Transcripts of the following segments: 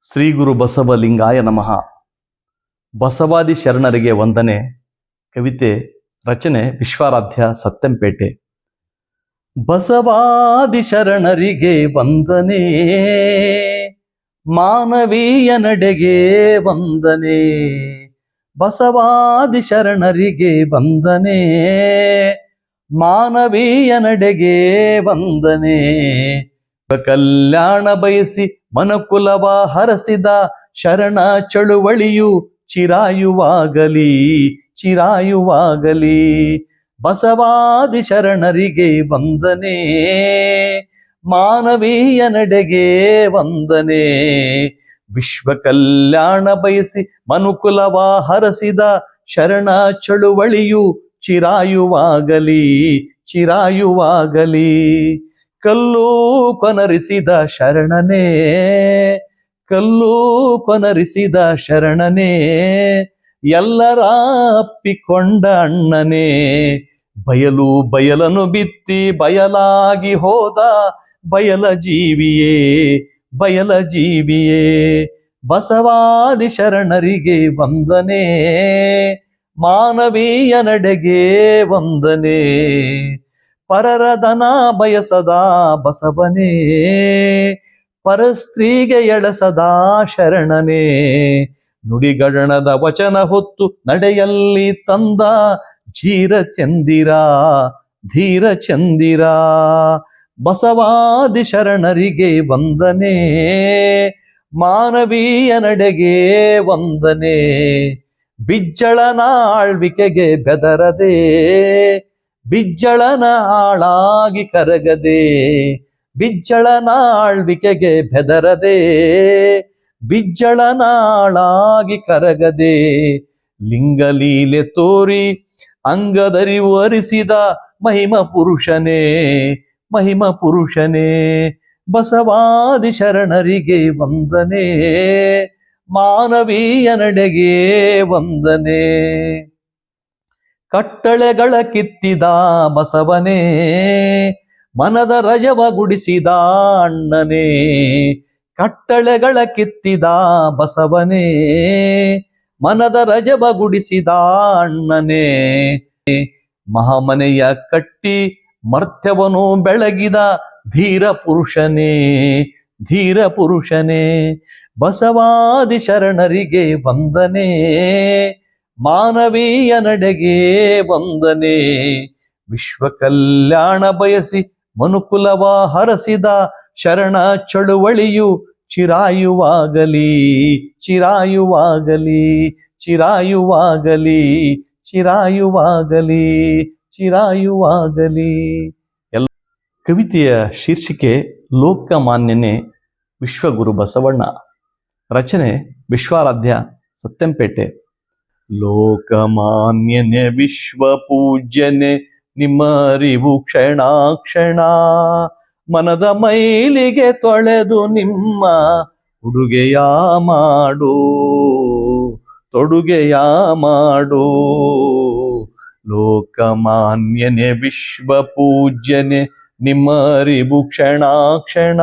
ಶ್ರೀ ಗುರು ಬಸವಲಿಂಗಾಯ ನಮಃ. ಬಸವಾದಿ ಶರಣರಿಗೆ ವಂದನೆ. ಕವಿತೆ, ರಚನೆ, ವಿಶ್ವಾರಾಧ್ಯ, ಸತ್ಯಂಪೇಟೆ. ಬಸವಾದಿ ಶರಣರಿಗೆ ವಂದನೆ. ಮಾನವೀಯ ನಡೆಗೆ ವಂದನೆ. ಬಸವಾದಿ ಶರಣರಿಗೆ ವಂದನೆ. ಮಾನವೀಯ ನಡೆಗೆ ವಂದನೆ. ಕಲ್ಯಾಣ ಬಯಸಿ ಮನಕುಲವ ಹರಸಿದ ಶರಣ ಚಳುವಳಿಯು ಚಿರಾಯುವಾಗಲಿ ಚಿರಾಯುವಾಗಲಿ. ಬಸವಾದಿ ಶರಣರಿಗೆ ವಂದನೆ, ಮಾನವೀಯ ನಡೆಗೆ ವಂದನೆ. ವಿಶ್ವ ಕಲ್ಯಾಣ ಬಯಸಿ ಮನುಕುಲವ ಹರಸಿದ ಶರಣ ಚಳುವಳಿಯು ಚಿರಾಯುವಾಗಲಿ ಚಿರಾಯುವಾಗಲಿ. ಕಲ್ಲು ಕೊನರಿಸಿದ ಶರಣನೇ, ಕಲ್ಲು ಕೊನರಿಸಿದ ಶರಣನೇ, ಎಲ್ಲರ ಅಪ್ಪಿಕೊಂಡ ಅಣ್ಣನೇ, ಬಯಲು ಬಯಲನು ಬಿತ್ತಿ ಬಯಲಾಗಿ ಹೋದ ಬಯಲ ಜೀವಿಯೇ ಬಯಲ ಜೀವಿಯೇ, ಬಸವಾದಿ ಶರಣರಿಗೆ ವಂದನೆ, ಮಾನವೀಯ ನಡೆಗೆ ವಂದನೆ. ಪರರದನ ಬಯಸದ ಬಸವನೇ, ಪರಸ್ತ್ರೀಗೆ ಎಳಸದ ಶರಣನೇ. ನುಡಿಗಡಣದ ವಚನ ಹೊತ್ತು ನಡೆಯಲ್ಲಿ ತಂದ ಧೀರ ಚಂದಿರ ಧೀರ ಚಂದಿರ. ಬಸವಾದಿ ಶರಣರಿಗೆ ವಂದನೆ, ಮಾನವೀಯ ನಡೆಗೆ ವಂದನೆ. ಬಿಜ್ಜಳನ ಆಳ್ವಿಕೆಗೆ ಬೆದರದೆ ಬಿಜ್ಜಳನ ಆಳಾಗಿ ಕರಗದೆ ಬಿಜ್ಜಳನ ಆಳ್ವಿಕೆಗೆ ಬೆದರದೆ ಬಿಜ್ಜಳನ ಆಳಾಗಿ ಕರಗದೆ, ಲಿಂಗಲೀಲೆ ತೋರಿ ಅಂಗದರಿವು ಅರಿಸಿದ ಮಹಿಮ ಪುರುಷನೇ ಮಹಿಮ ಪುರುಷನೇ, ಬಸವಾದಿ ಶರಣರಿಗೆ ವಂದನೆ, ಮಾನವೀಯ ನಡೆಗೆ ವಂದನೆ. ಕಟ್ಟಳೆಗಳ ಕಿತ್ತಿದ ಬಸವನೇ, ಮನದ ರಜವ ಗುಡಿಸಿದ ಅಣ್ಣನೇ, ಕಟ್ಟಳೆಗಳ ಕಿತ್ತಿದ ಬಸವನೇ, ಮನದ ರಜವ ಗುಡಿಸಿದ ಅಣ್ಣನೇ. ಮಹಾಮನೆಯ ಕಟ್ಟಿ ಮರ್ತ್ಯವನು ಬೆಳಗಿದ ಧೀರ ಪುರುಷನೇ ಧೀರ ಪುರುಷನೇ, ಬಸವಾದಿ ಶರಣರಿಗೆ ವಂದನೆ. ಮಾನವೀಯ ನಡೆಗೆ ವಂದನೆ. ವಿಶ್ವ ಕಲ್ಯಾಣ ಬಯಸಿ ಮನುಕುಲವ ಹರಸಿದ ಶರಣ ಚಳುವಳಿಯು ಚಿರಾಯುವಾಗಲಿ ಚಿರಾಯುವಾಗಲಿ ಚಿರಾಯುವಾಗಲಿ ಚಿರಾಯುವಾಗಲಿ ಚಿರಾಯುವಾಗಲಿ. ಎಲ್ಲ ಕವಿತೆಯ ಶೀರ್ಷಿಕೆ ಲೋಕಮಾನ್ಯನೇ ವಿಶ್ವಗುರು ಬಸವಣ್ಣ. ರಚನೆ ವಿಶ್ವಾರಾಧ್ಯ ಸತ್ಯಂಪೇಟೆ. ಲೋಕಮಾನ್ಯನೆ ವಿಶ್ವ ಪೂಜ್ಯನೆ ನಿಮ್ಮ ಅರಿವು ಕ್ಷಣ ಕ್ಷಣ ಮನದ ಮೈಲಿಗೆ ತೊಳೆದು ನಿಮ್ಮ ಉಡುಗೆಯ ಮಾಡು ತೊಡುಗೆಯ ಮಾಡು. ಲೋಕಮಾನ್ಯನೆ ವಿಶ್ವ ಪೂಜ್ಯನೆ ನಿಮ್ಮ ಅರಿವು ಕ್ಷಣ ಕ್ಷಣ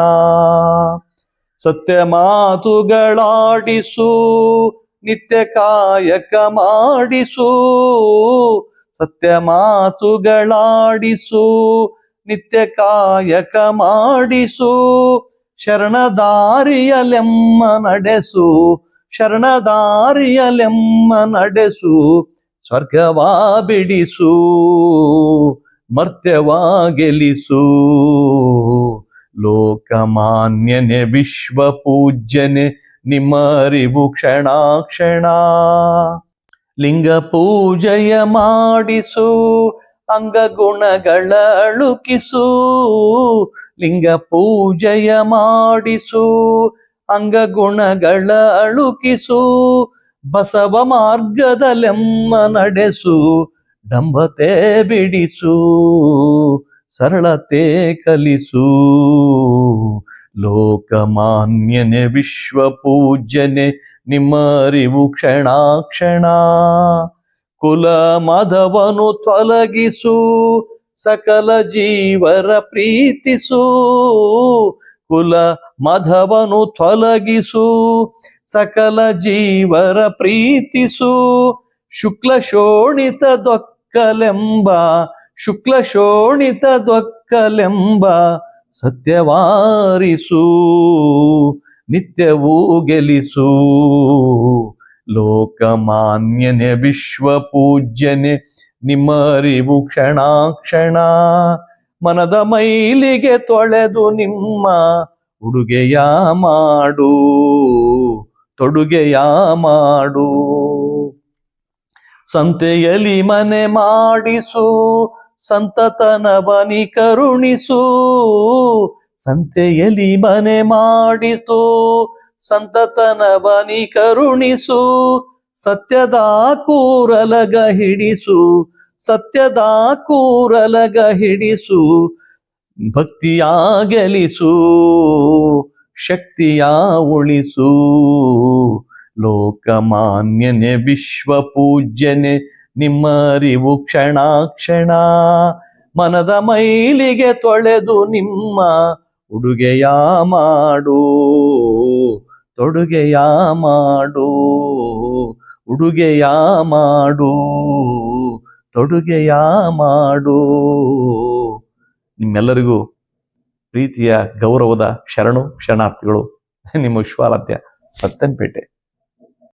ಸತ್ಯ ಮಾತುಗಳಾಡಿಸು ನಿತ್ಯ ಕಾಯಕ ಮಾಡಿಸು, ಸತ್ಯ ಮಾತುಗಳಾಡಿಸು, ನಿತ್ಯ ಕಾಯಕ ಮಾಡಿಸು, ಶರಣದಾರಿಯಲೆಮ್ಮ ನಡೆಸು ಶರಣದಾರಿಯಲೆಮ್ಮ ನಡೆಸು, ಸ್ವರ್ಗವಾ ಬಿಡಿಸು, ಮರ್ತ್ಯವಾ ಗೆಲಿಸು ಲೋಕಮಾನ್ಯನೆ ವಿಶ್ವ ಪೂಜ್ಯನೆ ನಿಮ್ಮ ಅರಿವು ಕ್ಷಣ ಕ್ಷಣ ಲಿಂಗ ಪೂಜೆಯ ಮಾಡಿಸು, ಅಂಗಗುಣಗಳ ಅಳುಕಿಸು. ಲಿಂಗ ಪೂಜೆಯ ಮಾಡಿಸು, ಅಂಗಗುಣಗಳ ಅಳುಕಿಸು. ಬಸವ ಮಾರ್ಗದಲೆಮ್ಮ ನಡೆಸು, ಡಂಬತೆ ಬಿಡಿಸು, ಸರಳತೆ ಕಲಿಸು. ಲೋಕಮಾನ್ಯನೆ ವಿಶ್ವ ಪೂಜ್ಯನೆ ನಿಮ್ಮ ಅರಿವು ಕ್ಷಣ ಕ್ಷಣ ಕುಲ ಮಾಧವನು ತೊಲಗಿಸು, ಸಕಲ ಜೀವರ ಪ್ರೀತಿಸು. ಕುಲ ಮಾಧವನು ತೊಲಗಿಸು, ಸಕಲ ಜೀವರ ಪ್ರೀತಿಸು. ಶುಕ್ಲ ಶೋಣಿತ ದೊಕ್ಕಲೆಂಬ, ಶುಕ್ಲ ಶೋಣಿತ ದೊಕ್ಕಲೆಂಬ ಸತ್ಯವಾರಿಸು, ನಿತ್ಯವೂ ಗೆಲಿಸು ಲೋಕಮಾನ್ಯನೆ ವಿಶ್ವ ಪೂಜ್ಯನೆ ನಿಮ್ಮರಿವು ಕ್ಷಣಾಕ್ಷಣ. ಕ್ಷಣ ಕ್ಷಣ ಮನದ ಮೈಲಿಗೆ ತೊಳೆದು ನಿಮ್ಮ ಉಡುಗೆಯ ಮಾಡು, ತೊಡುಗೆಯ ಮಾಡು. ಸಂತೆಯಲ್ಲಿ ಮನೆ ಮಾಡಿಸು ಸಂತತನ ಬನಿ ಕರುಣಿಸು, ಸಂತೆಯಲ್ಲಿ ಮನೆ ಮಾಡಿಸು, ಸಂತತನ ಬನಿ ಕರುಣಿಸು, ಸತ್ಯದ ಕೂರಲಗ ಹಿಡಿಸು, ಸತ್ಯದ ಕೂರಲಗ ಹಿಡಿಸು ಭಕ್ತಿಯ ಗೆಲಿಸು ಶಕ್ತಿಯ ಉಳಿಸು. ಲೋಕಮಾನ್ಯನೆ ವಿಶ್ವ ಪೂಜ್ಯನೆ ನಿಮ್ಮ ಅರಿವು ಕ್ಷಣ ಕ್ಷಣ ಮನದ ಮೈಲಿಗೆ ತೊಳೆದು ನಿಮ್ಮ ಉಡುಗೆಯ ಮಾಡು. ತೊಡುಗೆಯ ಮಾಡು. ಉಡುಗೆಯ ಮಾಡು. ತೊಡುಗೆಯ ಮಾಡು. ನಿಮ್ಮೆಲ್ಲರಿಗೂ ಪ್ರೀತಿಯ ಗೌರವದ ಶರಣು ಶರಣಾರ್ಥಿಗಳು ನಿಮ್ಮ ವಿಶ್ವಾರಾಧ್ಯ ಸತ್ತನ್ಪೇಟೆ